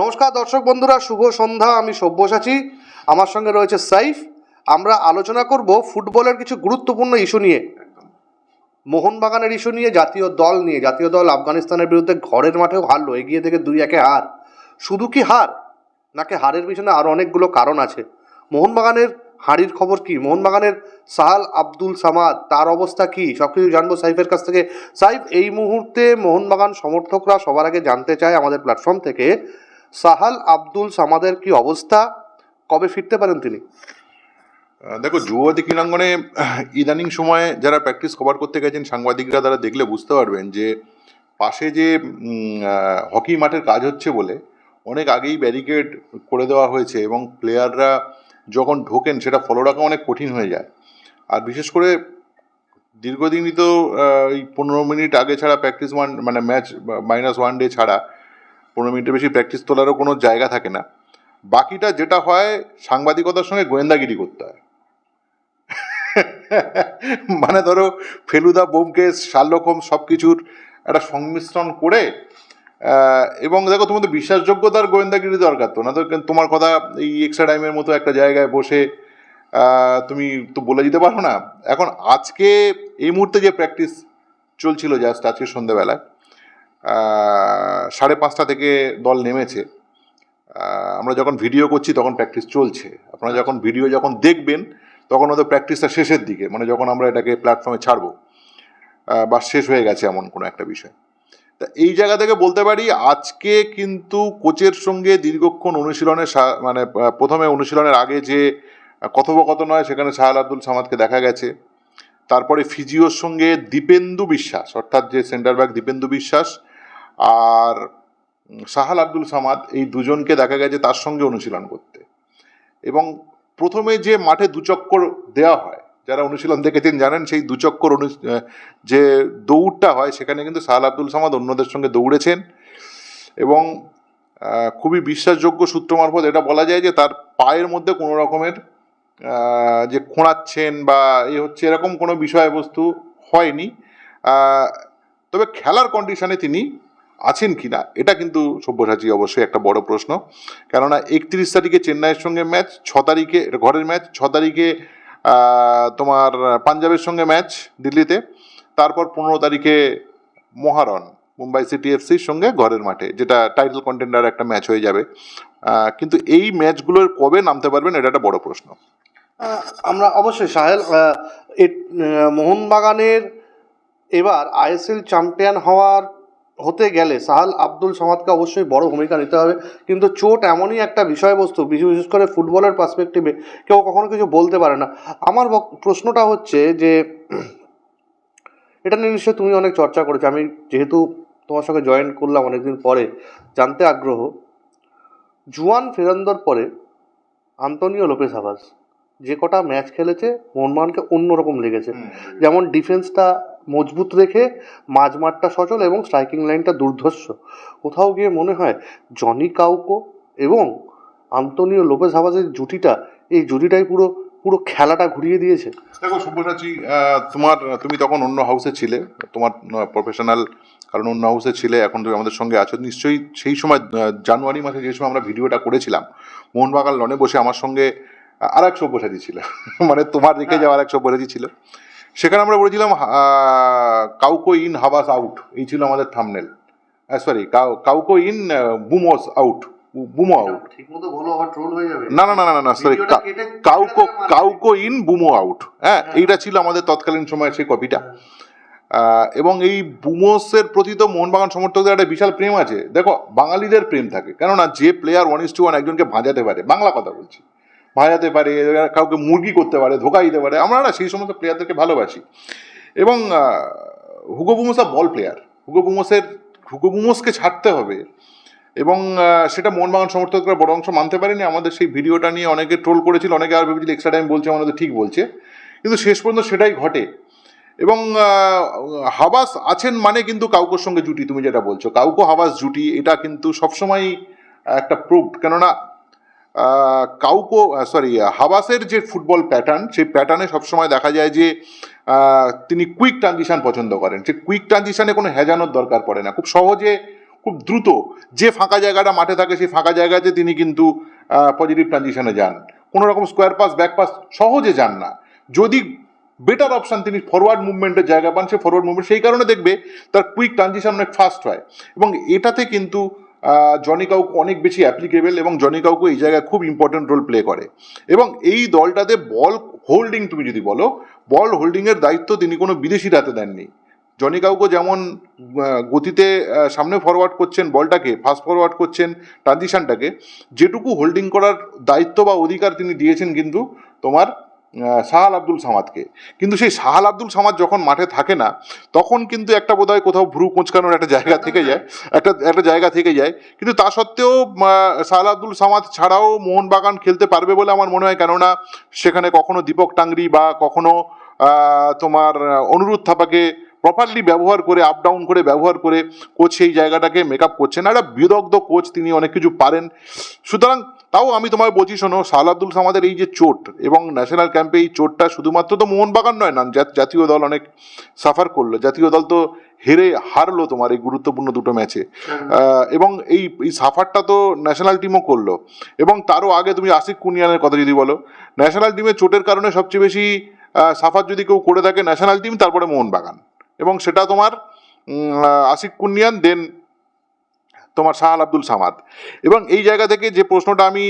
নমস্কার দর্শক বন্ধুরা শুভ সন্ধ্যা আমি সব্যসাচী। আমার সঙ্গে রয়েছে সাইফ। আমরা আলোচনা করব ফুটবলের কিছু গুরুত্বপূর্ণ ইস্যু নিয়ে। মোহনবাগানের ইস্যু নিয়ে জাতীয় দল নিয়ে। জাতীয় দল আফগানিস্তানের বিরুদ্ধে ঘরের মাঠেও হারলো এগিয়ে থেকে দুই একে হার। শুধু কি হার নাকি হারের পিছনে আরও অনেকগুলো কারণ আছে। মোহনবাগানের হাঁড়ির খবর কি? মোহনবাগানের সাহাল আব্দুল সামাদ তার অবস্থা কি? সব কিছু জানব সাইফের কাছ থেকে। সাইফ এই মুহূর্তে মোহনবাগান সমর্থকরা সবার আগে জানতে চায় আমাদের প্ল্যাটফর্ম থেকে সাহাল আব্দুল সামাদের কি অবস্থা? কবে ফিরতে পারেন তিনি? দেখো যুবতী ক্রীড়াঙ্গনে ইদানিং সময়ে যারা প্র্যাকটিস কভার করতে গেছেন, সাংবাদিকরা তারা দেখলে বুঝতে পারবেন যে, পাশে যে হকি মাঠের কাজ হচ্ছে বলে, অনেক আগেই ব্যারিকেড করে দেওয়া হয়েছে এবং প্লেয়াররা যখন ঢোকেন, সেটা ফলো রাখা অনেক কঠিন হয়ে যায়। আর বিশেষ করে দীর্ঘদিনই তো এই পনেরো মিনিট আগে ছাড়া প্র্যাকটিস ওয়ান মানে ম্যাচ মাইনাস ওয়ান ডে ছাড়া পনেরো মিনিটের বেশি প্র্যাকটিস তোলারও কোনো জায়গা থাকে না। বাকিটা যেটা হয়, সাংবাদিকতার সঙ্গে গোয়েন্দাগিরি করতে হয়। মানে ধরো, ফেলুদা বোমকেস শার্লক সব কিছুর একটা সংমিশ্রণ করে এবং দেখো তোমাদের বিশ্বাসযোগ্যতার গোয়েন্দাগিরি দরকার তো। না তো তোমার কথা এই এক্সট্রা টাইমের মতো একটা জায়গায় বসে তুমি তো বলে দিতে পারো না। এখন আজকে এই মুহূর্তে যে প্র্যাকটিস চলছিল জাস্ট আজকে সন্ধ্যেবেলায় সাড়ে পাঁচটা থেকে দল নেমেছে। আমরা যখন ভিডিও করছি তখন প্র্যাকটিস চলছে। আপনারা যখন ভিডিও যখন দেখবেন, তখন হয়তো প্র্যাকটিসটা শেষের দিকে মানে যখন আমরা এটাকে প্ল্যাটফর্মে ছাড়বো। বা শেষ হয়ে গেছে এমন কোনো একটা বিষয়। তা এই জায়গা থেকে বলতে পারি, আজকে কিন্তু কোচের সঙ্গে দীর্ঘক্ষণ অনুশীলনের মানে প্রথমে অনুশীলনের আগে যে কথোপকথন হয়, সেখানে সাহাল আব্দুল সামাদকে দেখা গেছে। তারপরে ফিজিওর সঙ্গে দীপেন্দু বিশ্বাস, অর্থাৎ যে সেন্টার ব্যাক দীপেন্দু বিশ্বাস আর সাহাল আব্দুল সামাদ এই দুজনকে দেখা গেছে তার সঙ্গে অনুশীলন করতে। এবং প্রথমে যে মাঠে দুচক্কর দেওয়া হয়, যারা অনুশীলন দেখেছেন জানেন, সেই দুচক্কর অনু যে দৌড়টা হয়, সেখানে কিন্তু সাহাল আব্দুল সামাদ অন্যদের সঙ্গে দৌড়েছেন। এবং খুবই বিশ্বাসযোগ্য সূত্র মারফত এটা বলা যায় যে তার পায়ের মধ্যে কোনো রকমের যে খোঁড়াচ্ছেন বা এ হচ্ছে এরকম কোনো বিষয়বস্তু হয়নি। তবে খেলার কন্ডিশনে তিনি আছেন কিনা, এটা কিন্তু সব্যসাচী অবশ্যই একটা বড় প্রশ্ন। কেননা একত্রিশ তারিখে চেন্নাইয়ের সঙ্গে ম্যাচ, ছ তারিখে ঘরের ম্যাচ, ছ তারিখে তোমার পাঞ্জাবের সঙ্গে ম্যাচ দিল্লিতে, তারপর পনেরো তারিখে মহারণ, মুম্বাই সিটি এফসির সঙ্গে ঘরের মাঠে, যেটা টাইটেল কন্টেন্ডার একটা ম্যাচ হয়ে যাবে। কিন্তু এই ম্যাচগুলোর কবে নামতে পারবেন, এটা একটা বড় প্রশ্ন। আমরা অবশ্যই, সাহেল মোহনবাগানের এবার আইএসএল চ্যাম্পিয়ন হওয়ার হতে গেলে সাহাল আব্দুল সামাদকে অবশ্যই বড় ভূমিকা নিতে হবে। কিন্তু চোট এমনই একটা বিষয়বস্তু, বিশেষ করে ফুটবলের পার্সপেক্টিভে কেউ কখনো কিছু বলতে পারে না। আমার প্রশ্নটা হচ্ছে যে, এটা নিয়ে নিশ্চয়ই তুমি অনেক চর্চা করেছ। আমি যেহেতু তোমার সঙ্গে জয়েন করলাম অনেকদিন পরে, জানতে আগ্রহ, জুয়ান ফেরান্দর পরে আন্তনিও লোপেস হাভাস যে কটা ম্যাচ খেলেছে মোহনবাগানকে অন্যরকম লেগেছে। যেমন ডিফেন্সটা মজবুত রেখে মাঝমাঠটা সচল এবং স্ট্রাইকিং লাইনটা দুর্ধর্ষ। কোথাও গিয়ে মনে হয় জনি কাউকো এবং আন্তনিও লোপেস হাভাসের জুটিটা এই জুটিটাই পুরো পুরো খেলাটা ঘুরিয়ে দিয়েছে। দেখো শুভসাচী তোমার তুমি তখন অন্য হাউসে ছিলে তোমার প্রফেশনাল কারণ অন্য হাউসে ছিলে এখন তুমি আমাদের সঙ্গে আছো। নিশ্চয়ই সেই সময় জানুয়ারি মাসে যে সময় আমরা ভিডিওটা করেছিলাম মোহনবাগান লনে বসে আমার সঙ্গে আর এক সব্যসাচী ছিল। মানে তোমার রেখে যাওয়া আর এক সব্যসাচী ছিল। সেখানে আমরা বলেছিলাম কাউকো ইন হাবাস আউট। এই ছিল আমাদের thumbnail. Sorry Kauko in Boumous out. Boumous out. হয়ে না না না না না sorry Kauko Kauko in Boumous out. হ্যাঁ এইটা ছিল আমাদের তৎকালীন সময়ের সেই কপিটা। এবং এই বুমোসের প্রতি তো মোহনবাগান সমর্থকদের একটা বিশাল প্রেম আছে। দেখো বাঙালিদের প্রেম থাকে। কেননা যে player one is two one একজনকে ভাজাতে পারে। বাংলা কথা বলছি। ভাজাতে পারে কাউকে মুরগি করতে পারে, ধোকা দিতে পারে, আমরা না সেই সমস্ত প্লেয়ারদেরকে ভালোবাসি। এবং Hugo Boumous ball player Hugo বুমোসের ছাড়তে হবে। এবং সেটা মোহনবাগান সমর্থকরা বড় অংশ মানতে পারেনি। আমাদের সেই ভিডিওটা নিয়ে অনেকে ট্রোল করেছিল, অনেকে আর ভেবেছিল এক্সট্রা টাইম বলছে, আমাদের ঠিক বলছে। কিন্তু শেষ পর্যন্ত সেটাই ঘটে। এবং হাবাস আছেন মানে কিন্তু কাউকোর সঙ্গে জুটি, তুমি যেটা বলছো। কাউকো হাবাস জুটি, এটা কিন্তু সবসময় একটা প্রুফ কেননা কাউকো সরি হাবাসের যে ফুটবল প্যাটার্ন সেই প্যাটার্নে সবসময় দেখা যায় যে তিনি কুইক ট্রানজিশন পছন্দ করেন। সে কুইক ট্রানজিশনে কোনো হেজানোর দরকার পড়ে না। খুব সহজে, খুব দ্রুত যে ফাঁকা জায়গাটা মাঠে থাকে, সেই ফাঁকা জায়গাতে তিনি কিন্তু পজিটিভ ট্রানজিশনে যান। কোনো রকম স্কোয়ার পাস ব্যাক পাস সহজে যান না। যদি বেটার অপশন তিনি ফরওয়ার্ড মুভমেন্টের জায়গা পান, সে ফরওয়ার্ড মুভমেন্ট সেই কারণে দেখবে তার কুইক ট্রানজিশন অনেক ফাস্ট হয়। এবং এটাতে কিন্তু জনি কাউকে অনেক বেশি অ্যাপ্লিকেবল এবং জনি কাউকে এই জায়গায় খুব ইম্পর্টেন্ট রোল প্লে করে। এবং এই দলটাতে বল হোল্ডিং তুমি যদি বলো বল হোল্ডিংয়ের দায়িত্ব তিনি কোনো বিদেশির হাতে দেননি। জনি কাউকে যেমন গতিতে সামনে ফরওয়ার্ড করছেন বলটাকে ফাস্ট ফরওয়ার্ড করছেন ট্রানজিশনটাকে যেটুকু হোল্ডিং করার দায়িত্ব বা অধিকার তিনি দিয়েছেন কিন্তু তোমার সাহাল আব্দুল সামাদকে। কিন্তু সেই সাহাল আব্দুল সামাদ যখন মাঠে থাকে না, তখন কিন্তু একটা বোধহয় কোথাও ভ্রু কোঁচকানোর একটা জায়গা থেকে যায়, একটা একটা জায়গা থেকে যায়। কিন্তু তা সত্ত্বেও সাহাল আব্দুল সামাদ ছাড়াও মোহনবাগান খেলতে পারবে বলে আমার মনে হয়। কেননা, সেখানে কখনো দীপক টাংরি বা কখনো তোমার অনুরোধ থাপাকে প্রপারলি ব্যবহার করে আপ ডাউন করে ব্যবহার করে কোচ সেই জায়গাটাকে মেক আপ করছেন একটা বিদগ্ধ কোচ তিনি অনেক কিছু পারেন। সুতরাং তাও আমি তোমায় বলছি শোনো সাল আব্দুল সামাদের এই যে চোট এবং ন্যাশনাল ক্যাম্পে এই চোটটা শুধুমাত্র তো মোহনবাগান নয় না জাত- জাতীয় দল অনেক সাফার করল। জাতীয় দল তো হেরে হারলো তোমার এই গুরুত্বপূর্ণ দুটো ম্যাচে এবং এই এই সাফারটা তো ন্যাশনাল টিমও করল। এবং তারও আগে তুমি আশিক কুনিয়ানের কথা যদি বলো ন্যাশনাল টিমের চোটের কারণে সবচেয়ে বেশি সাফার যদি কেউ করে থাকে ন্যাশনাল টিম তারপরে মোহনবাগান। এবং সেটা তোমার আশিক কুনিয়ান দেন তোমার শাহ আব্দুল সামাদ। এবং এই জায়গা থেকে যে প্রশ্নটা আমি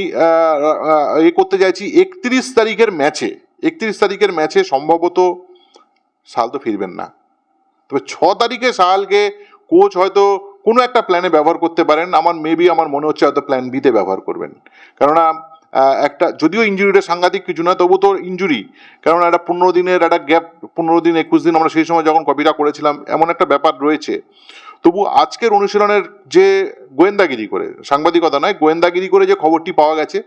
এ করতে চাইছি, একত্রিশ তারিখের ম্যাচে একত্রিশ তারিখের ম্যাচে সম্ভবত সাল তো ফিরবেন না। তবে ছ তারিখে সাহালকে কোচ হয়তো কোনো একটা প্ল্যানে ব্যবহার করতে পারেন। আমার মেবি আমার মনে হচ্ছে হয়তো প্ল্যান বিতে ব্যবহার করবেন। কেননা একটা, যদিও ইঞ্জুরিটা সাংঘাতিক কিছু না, তবু তো ইঞ্জুরি কারণ একটা পনেরো দিনের, একটা গ্যাপ পনেরো দিন, একুশ দিন আমরা সেই সময় যখন কপিটা করেছিলাম, এমন একটা ব্যাপার রয়েছে। তবু আজকের অনুশীলনের যে গোয়েন্দাগিরি করে, সাংবাদিকতা নয়, গোয়েন্দাগিরি করে যে খবরটি পাওয়া গেছে,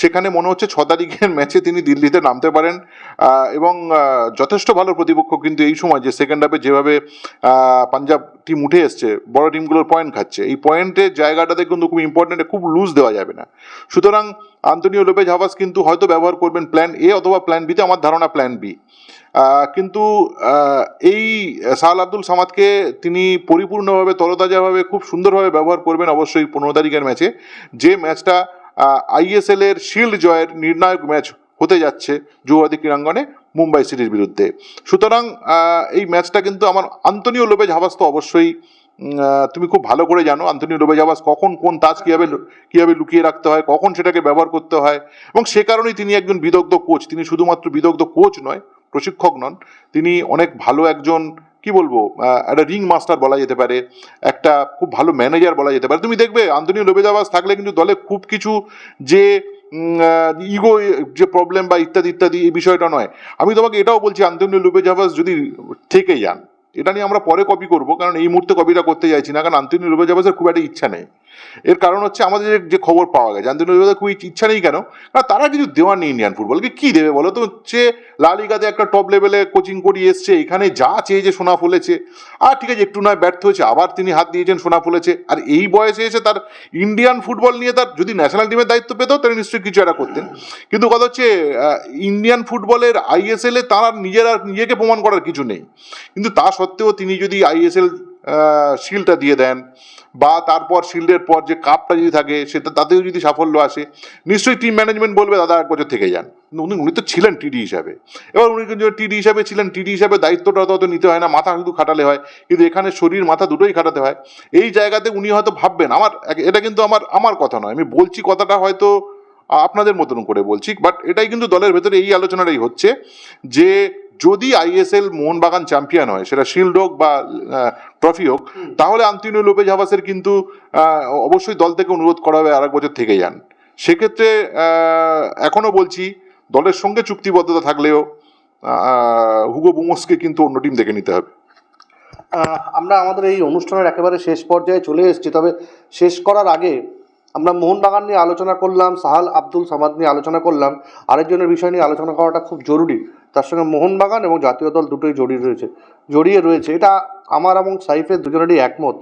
সেখানে মনে হচ্ছে ছ তারিখের ম্যাচে তিনি দিল্লিতে নামতে পারেন। এবং যথেষ্ট ভালো প্রতিপক্ষ কিন্তু এই সময় যে সেকেন্ড হাফে যেভাবে পাঞ্জাব টিম উঠে এসছে, বড় টিমগুলোর পয়েন্ট খাচ্ছে। এই পয়েন্টের জায়গাটাতে কিন্তু খুব ইম্পর্টেন্ট খুব লুজ দেওয়া যাবে না। সুতরাং আন্তনিও লোপেজ হাভাস কিন্তু হয়তো ব্যবহার করবেন প্ল্যান এ অথবা প্ল্যান বিতে আমার ধারণা প্ল্যান বি কিন্তু এই সাহাল আব্দুল সামাদকে তিনি পরিপূর্ণভাবে, তরতাজাভাবে, খুব সুন্দরভাবে ব্যবহার করবেন অবশ্যই পনেরো তারিখের ম্যাচে। যে ম্যাচটা আইএসএল এর শিল্ড জয়ের নির্ণায়ক ম্যাচ হতে যাচ্ছে যুবাদী ক্রীড়াঙ্গনে মুম্বাই সিটির বিরুদ্ধে। সুতরাং এই ম্যাচটা কিন্তু আমার আন্তনিও লোপেজ হাভাস তো অবশ্যই তুমি খুব ভালো করে জানো আন্তনিও লোপেজ হাভাস কখন কোন তাজ কীভাবে কীভাবে লুকিয়ে রাখতে হয়, কখন সেটাকে ব্যবহার করতে হয় এবং সে কারণেই তিনি একজন বিদগ্ধ কোচ তিনি শুধুমাত্র বিদগ্ধ কোচ নয় প্রশিক্ষক নন। তিনি অনেক ভালো একজন, কি বলব একটা রিং মাস্টার বলা যেতে পারে, একটা খুব ভালো ম্যানেজার বলা যেতে পারে। তুমি দেখবে আন্তনিও লোবেজাবাস থাকলে কিন্তু দলে খুব কিছু যে ইগো যে প্রবলেম বা ইত্যাদি ইত্যাদি, এই বিষয়টা নয়। আমি তোমাকে এটাও বলছি, আন্তনিও লোবেজাবাস যদি থেকে যান, এটা নিয়ে আমরা পরে কপি করব, কারণ এই মুহূর্তে কপিটা করতে চাইছি না, কারণ আন্তনিও লোবেজাবাসের খুব একটা ইচ্ছা নেই। এর কারণ হচ্ছে আমাদের যে- খবর পাওয়া গেছে লোবেজাবাসের খুব ইচ্ছা নেই কেন? কারণ তারা কিছু দেওয়ার নেই ইন্ডিয়ান ফুটবলকে কি। দেবে বলো তো? হচ্ছে লালিগাতে একটা টপ লেভেলে কোচিং করিয়ে এসছে, এখানে যা চেয়েছে সোনা ফুলেছে। আর ঠিক আছে, একটু নয়, ব্যর্থ হয়েছে, আবার তিনি হাত দিয়েছেন সোনা ফুলেছে। আর এই বয়সে এসে তার ইন্ডিয়ান ফুটবল নিয়ে তার যদি ন্যাশনাল টিমের দায়িত্ব পেত, তাহলে নিশ্চয়ই কিছু একটা করতেন। কিন্তু কথা হচ্ছে ইন্ডিয়ান ফুটবলের আইএসএল এ তার নিজের আর নিজেকে প্রমাণ করার কিছু নেই। কিন্তু তা সত্ত্বেও তিনি যদি আইএসএল শিল্ডটা দিয়ে দেন বা তারপর শিল্ডের পর যে কাপটা যদি থাকে, সেটা তাতেও যদি সাফল্য আসে, নিশ্চয়ই টিম ম্যানেজমেন্ট বলবে, দাদা, এক বছর থেকে যান। উনি উনি তো ছিলেন টিডি হিসাবে। এবার উনি কিন্তু টিডি হিসাবে ছিলেন টিডি হিসাবে দায়িত্বটা তত নিতে হয় না, মাথা শুধু খাটালে হয়। কিন্তু এখানে শরীর, মাথা দুটোই খাটাতে হয়। এই জায়গাতে উনি হয়তো ভাববেন, আমার, এটা কিন্তু আমার আমার কথা নয়। আমি বলছি কথাটা হয়তো আপনাদের মতন করে বলছি। বাট এটাই কিন্তু দলের ভেতরে এই আলোচনাটাই হচ্ছে যে যদি আইএসএল মোহনবাগান চ্যাম্পিয়ন হয় সেটা শিল্ড হোক বা ট্রফি হোক তাহলে আন্তনিও লোপেজ হাভাসের কিন্তু অবশ্যই দল থেকে অনুরোধ করা হবে আর এক বছর থেকে যান। সেক্ষেত্রে আহ, এখনও বলছি দলের সঙ্গে চুক্তিবদ্ধতা থাকলেও হুগো বুমোসকে কিন্তু অন্য টিম দেখে নিতে হবে। আমরা আমাদের এই অনুষ্ঠানের একেবারে শেষ পর্যায়ে চলে এসেছি তবে শেষ করার আগে আমরা মোহনবাগান নিয়ে আলোচনা করলাম সাহাল আব্দুল সামাদ নিয়ে আলোচনা করলাম। আরেকজনের বিষয় নিয়ে আলোচনা করাটা খুব জরুরি। তার সঙ্গে মোহনবাগান এবং জাতীয় দল দুটোই জড়িয়ে রয়েছে জড়িয়ে রয়েছে। এটা আমার এবং সাইফের দুজনেরই একমত।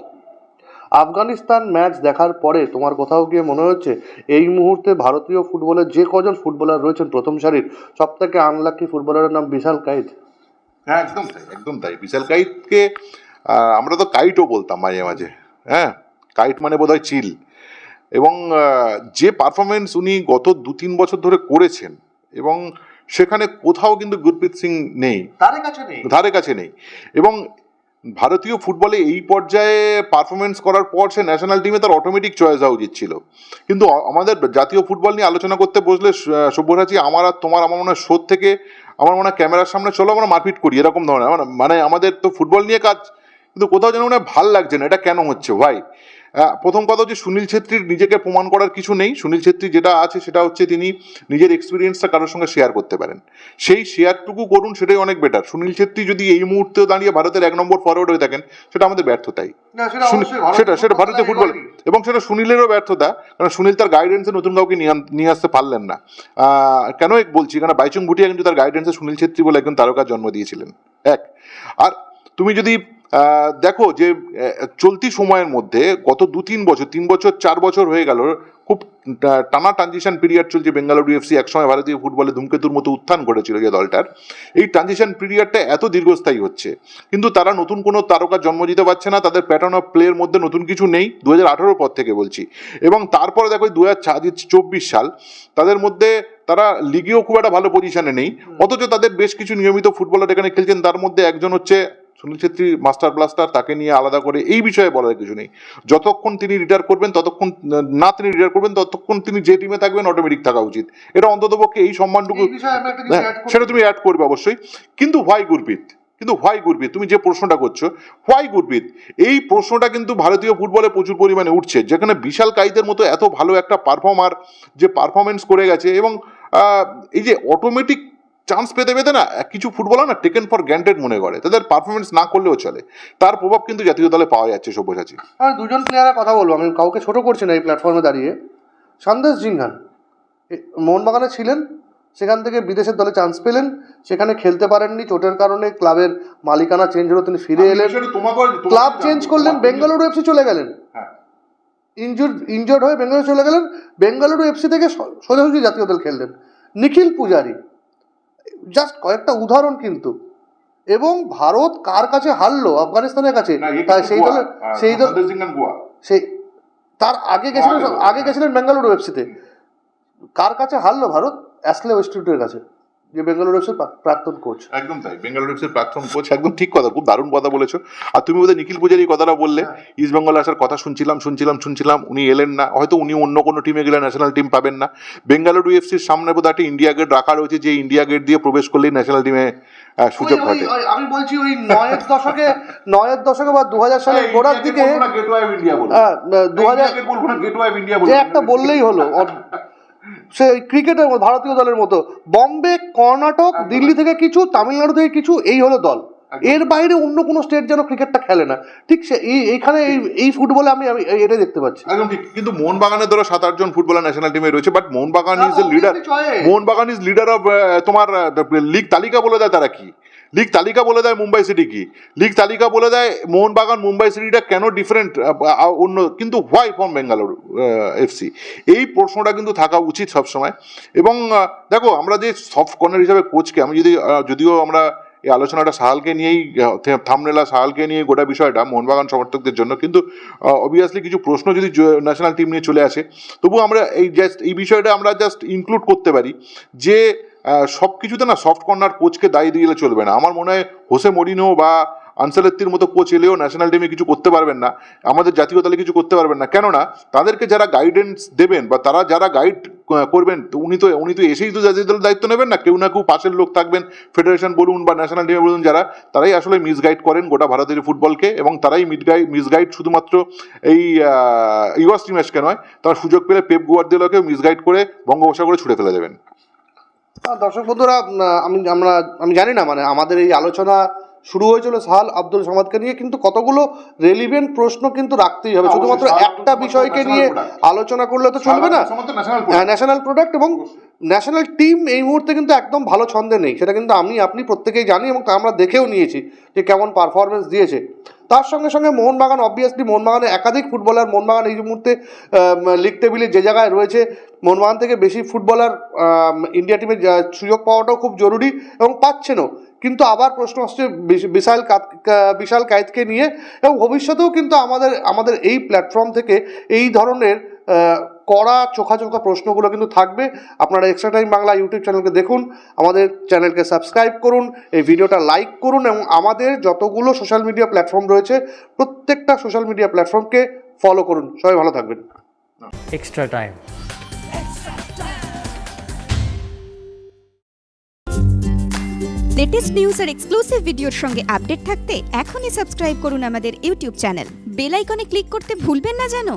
আফগানিস্তান ম্যাচ দেখার পরে তোমার কোথাও গিয়ে মনে হচ্ছে এই মুহূর্তে ভারতীয় ফুটবলের যে কজন ফুটবলার রয়েছেন প্রথম সারির সব থেকে আনলাকি ফুটবলারের নাম বিশাল কাইত? হ্যাঁ একদম তাই একদম তাই। বিশাল কাইটকে আহ, আমরা তো কাইটও বলতাম মাঝে মাঝে হ্যাঁ? কাইট মানে বোধহয় চিল। এবং যে পারফরমেন্স উনি গত দু তিন বছর ধরে করেছেন এবং সেখানে কোথাও কিন্তু গুরপ্রীত সিং নেই। তার কাছে নেই। ধারে কাছে নেই। এবং ভারতীয় ফুটবলে এই পর্যায়ে পারফরমেন্স করার পর সে ন্যাশনাল টিমে তার অটোমেটিক চয়েস হওয়া উচিত ছিল। কিন্তু আমাদের জাতীয় ফুটবল নিয়ে আলোচনা করতে বসলে সব্যসাচী আমার আর তোমার আমার মনে হয় শোধ থেকে আমার মনে হয় ক্যামেরার সামনে চলো আমরা মারপিট করি এরকম ধরনের। মানে আমাদের তো ফুটবল নিয়ে কাজ কিন্তু কোথাও যেন মনে হয় ভালো লাগছে না এটা কেন হচ্ছে? ভাই প্রথম কথা হচ্ছে সুনীল ছেত্রীর নিজেকে প্রমাণ করার কিছু নেই। সুনীল ছেত্রী যেটা আছে সেটা হচ্ছে তিনি নিজের এক্সপিরিয়েন্সটা কারোর সঙ্গে শেয়ার করতে পারেন। সেই শেয়ারটুকু করুন সেটাই অনেক বেটার সুনীল ছেত্রী যদি এই মুহূর্তেও দাঁড়িয়ে ভারতের এক নম্বর ফরওয়ার্ড হয়ে থাকেন সেটা আমাদের ব্যর্থতাই। সেটা সেটা ভারতীয় ফুটবল এবং সেটা সুনীলেরও ব্যর্থতা কারণ সুনীল তার গাইডেন্সে নতুন কাউকে নিয়ে আসতে পারলেন না। কেন এক বলছি? কারণ বাইচুং ভুটিয়া কিন্তু তার গাইডেন্সে সুনীল ছেত্রী বলে একজন তারকা জন্ম দিয়েছিলেন। এক। আর তুমি যদি দেখো যে চলতি সময়ের মধ্যে গত দু তিন বছর তিন বছর চার বছর হয়ে গেল খুব টানা ট্রানজিশন পিরিয়ড চলছে বেঙ্গালুরু এফসি একসময় ভারতীয় ফুটবলে ধূমকেতুর মতো উত্থান ঘটেছিল যে দলটার। এই ট্রানজিশন পিরিয়ডটা এত দীর্ঘস্থায়ী হচ্ছে কিন্তু তারা নতুন কোনো তারকা জন্ম দিতে পারছে না তাদের প্যাটার্ন অফ প্লের মধ্যে নতুন কিছু নেই দু হাজার পর থেকে বলছি। এবং তারপরে দেখো দু হাজার চব্বিশ সাল তাদের মধ্যে তারা লিগেও খুব একটা ভালো পজিশনে নেই অথচ তাদের বেশ কিছু নিয়মিত ফুটবলার এখানে খেলছেন তার মধ্যে একজন হচ্ছে সুনীল ছেত্রী মাস্টার ব্লাস্টার তাকে নিয়ে আলাদা করে এই বিষয়ে বলার কিছু নেই। যতক্ষণ তিনি রিটায়ার করবেন ততক্ষণ না তিনি রিটায়ার করবেন ততক্ষণ তিনি যে টিমে থাকবেন অটোমেটিক থাকা উচিত। এটা অন্ততপক্ষে এই সম্মানটুকু হ্যাঁ, সেটা তুমি অ্যাড করবে অবশ্যই। কিন্তু হোয়াই গুরপ্রীত কিন্তু হোয়াই গুরপ্রীত তুমি যে প্রশ্নটা করছ হোয়াই গুরপ্রীত এই প্রশ্নটা কিন্তু ভারতীয় ফুটবলে প্রচুর পরিমাণে উঠছে যেখানে বিশাল কাইদের মতো এত ভালো একটা পারফর্মার যে পারফরমেন্স করে গেছে এবং এই যে অটোমেটিক চান্স পেতে পেতে না কিছু ফুটবলার না টেকেন ফর গ্যান্টেড মনে করে। তাদের পারফরমেন্স না করলেও চলে। তার প্রভাব কিন্তু জাতীয় দলে পাওয়া যাচ্ছে সব্যসাচী। আর দুজন প্লেয়ারের কথা বলব আমি কাউকে ছোট করছি না এই প্ল্যাটফর্মে দাঁড়িয়ে। সন্দেশ জিংহান মোহনবাগানে ছিলেন সেখান থেকে বিদেশের দলে চান্স পেলেন সেখানে খেলতে পারেননি চোটের কারণে ক্লাবের মালিকানা চেঞ্জ হলো তিনি ফিরে এলেন। ক্লাব চেঞ্জ করলেন বেঙ্গালুরু এফসি চলে গেলেন। হ্যাঁ। ইনজুর ইনজোর্ড হয়ে বেঙ্গালুরু চলে গেলেন বেঙ্গালুরু এফসি থেকে সোজাসুজি জাতীয় দল খেললেন। নিখিল পূজারি জাস্ট কয়েকটা উদাহরণ কিন্তু। এবং ভারত কার কাছে হারলো? আফগানিস্তানের কাছে। তাই সেই দলের সেই দল সেই তার আগে গেছিলেন আগে, গেছিলেন বেঙ্গালুরু এফসিতে কার কাছে হারলো ভারত? অ্যাসলে ওয়েস্টউডের কাছে। যে বেঙ্গালুরু এফসির প্রাক্তন কোচ একদম তাই। বেঙ্গালুরু এফসির প্রাক্তন কোচ একদম ঠিক কথা খুব দারুণ কথা বলেছ। আর তুমি বোধহয় নিখিল পূজারি কথাটা বললে ইস্ট বেঙ্গল আসার কথা শুনছিলাম শুনছিলাম শুনছিলাম উনি এলেন না হয়তো উনি অন্য কোনো টিমে গেলে ন্যাশনাল টিম পাবেন না। বেঙ্গালুরু এফসির সামনে বোধহয় একটা ইন্ডিয়া গেট রাখা রয়েছে যে ইন্ডিয়া গেট দিয়ে প্রবেশ করলেই ন্যাশনাল টিমে সুযোগ ঘটে। আমি বলছি ওই নয়ের দশকে নয়ের দশকে বা দু হাজার সালের গোড়ার দিকে হ্যাঁ, দু হাজার যে একটা বললেই হলো সে ক্রিকেটের মতো, ভারতীয় দলের মতো। বম্বে কর্ণাটক দিল্লি থেকে কিছু তামিলনাড়ু থেকে কিছু এই হলো দল। এর বাইরে অন্য কোনো স্টেট যেন ক্রিকেটটা খেলে না। ঠিক সে এই এইখানে এই এই ফুটবলে আমি আমি এটাই দেখতে পাচ্ছি। একদম ঠিক। কিন্তু মোহনবাগানের ধরো সাত আটজন ফুটবলার ন্যাশনাল টিমে রয়েছে but Mohun Bagan is leader. Mohun Bagan is leader of তোমার লিগ তালিকা বলে দেয় তারা কি? লিগ তালিকা বলে দেয় মুম্বাই সিটি কি লিগ তালিকা বলে দেয় মোহনবাগান মুম্বাই সিটিটা কেন ডিফারেন্ট অন্য, কিন্তু হোয়াই ফ্রম বেঙ্গালুরু এফসি এই প্রশ্নটা কিন্তু থাকা উচিত সবসময়। এবং দেখো, আমরা যে সফট কর্নার হিসাবে কোচকে আমি যদি যদিও আমরা এই আলোচনাটা সাহালকে নিয়েই থামনেলা সাহালকে নিয়ে গোটা বিষয়টা মোহনবাগান সমর্থকদের জন্য, কিন্তু অবভিয়াসলি কিছু প্রশ্ন যদি ন্যাশনাল টিম নিয়ে চলে আসে তবু আমরা এই জাস্ট এই বিষয়টা আমরা জাস্ট ইনক্লুড করতে পারি যে সব কিছুতে না সফট কর্নার কোচকে দায়ী দিলে চলবে না। আমার মনে হয় হোসে মরিনো বা আনসালেত্তির মতো কোচ এলেও ন্যাশনাল টিমে কিছু করতে পারবেন না, আমাদের জাতীয় দলে কিছু করতে পারবেন না। কেননা, তাদেরকে যারা গাইডেন্স দেবেন বা তারা যারা গাইড করবেন উনি তো উনি তো এসেই তো জাতীয় দলের দায়িত্ব নেবেন না। কেউ না কেউ পাশের লোক থাকবেন ফেডারেশন বলুন বা ন্যাশনাল টিমে বলুন, যারা, তারাই আসলে মিসগাইড করেন গোটা ভারতের ফুটবলকে এবং তারাই মিসগাইড মিসগাইড শুধুমাত্র এই ইউএস টিমেসকে নয়, তারা সুযোগ পেলে পেপ গুয়ার্দিওলাকে মিসগাইড করে বঙ্গোপসাগরে ছুড়ে ফেলে দেবেন। দর্শক বন্ধুরা আমি আমরা আমি জানি না মানে আমাদের এই আলোচনা শুরু হয়েছিল সাহাল আব্দুল সামাদকে নিয়ে কিন্তু কতগুলো রেলিভেন্ট প্রশ্ন কিন্তু রাখতেই হবে। শুধুমাত্র একটা বিষয়কে নিয়ে আলোচনা করলে তো চলবে না। হ্যাঁ ন্যাশনাল প্রোডাক্ট এবং ন্যাশনাল টিম এই মুহূর্তে কিন্তু একদম ভালো ছন্দে নেই। সেটা কিন্তু আমি আপনি প্রত্যেকেই জানি এবং তা আমরা দেখেও নিয়েছি যে কেমন পারফরমেন্স দিয়েছে। তার সঙ্গে সঙ্গে মোহনবাগান অবভিয়াসলি মোহনবাগানে একাধিক ফুটবলার মোহনবাগান এই মুহূর্তে লিগ টেবিলে যে জায়গায় রয়েছে, মোহনবাগান থেকে বেশি ফুটবলার ইন্ডিয়া টিমের সুযোগ পাওয়াটাও খুব জরুরি এবং পাচ্ছেনও। কিন্তু আবার প্রশ্ন আসছে বিশাল বিশাল কায়েতকে নিয়ে এবং ভবিষ্যতেও কিন্তু আমাদের আমাদের এই প্ল্যাটফর্ম থেকে এই ধরনের কড়া চোখা চোখা প্রশ্নগুলো কিন্তু থাকবে। আপনারা এক্সট্রা টাইম বাংলা ইউটিউব চ্যানেলকে দেখুন আমাদের চ্যানেলকে সাবস্ক্রাইব করুন এই ভিডিওটা লাইক করুন এবং আমাদের যতগুলো সোশ্যাল মিডিয়া প্ল্যাটফর্ম রয়েছে প্রত্যেকটা সোশ্যাল মিডিয়া প্ল্যাটফর্মকে ফলো করুন। সবাই ভালো থাকবেন। Extra time. লেটেস্ট নিউজ আর এক্সক্লুসিভ ভিডিওর সঙ্গে আপডেট থাকতে এখনই সাবস্ক্রাইব করুন আমাদের ইউটিউব চ্যানেল বেল আইকনে ক্লিক করতে ভুলবেন না জানো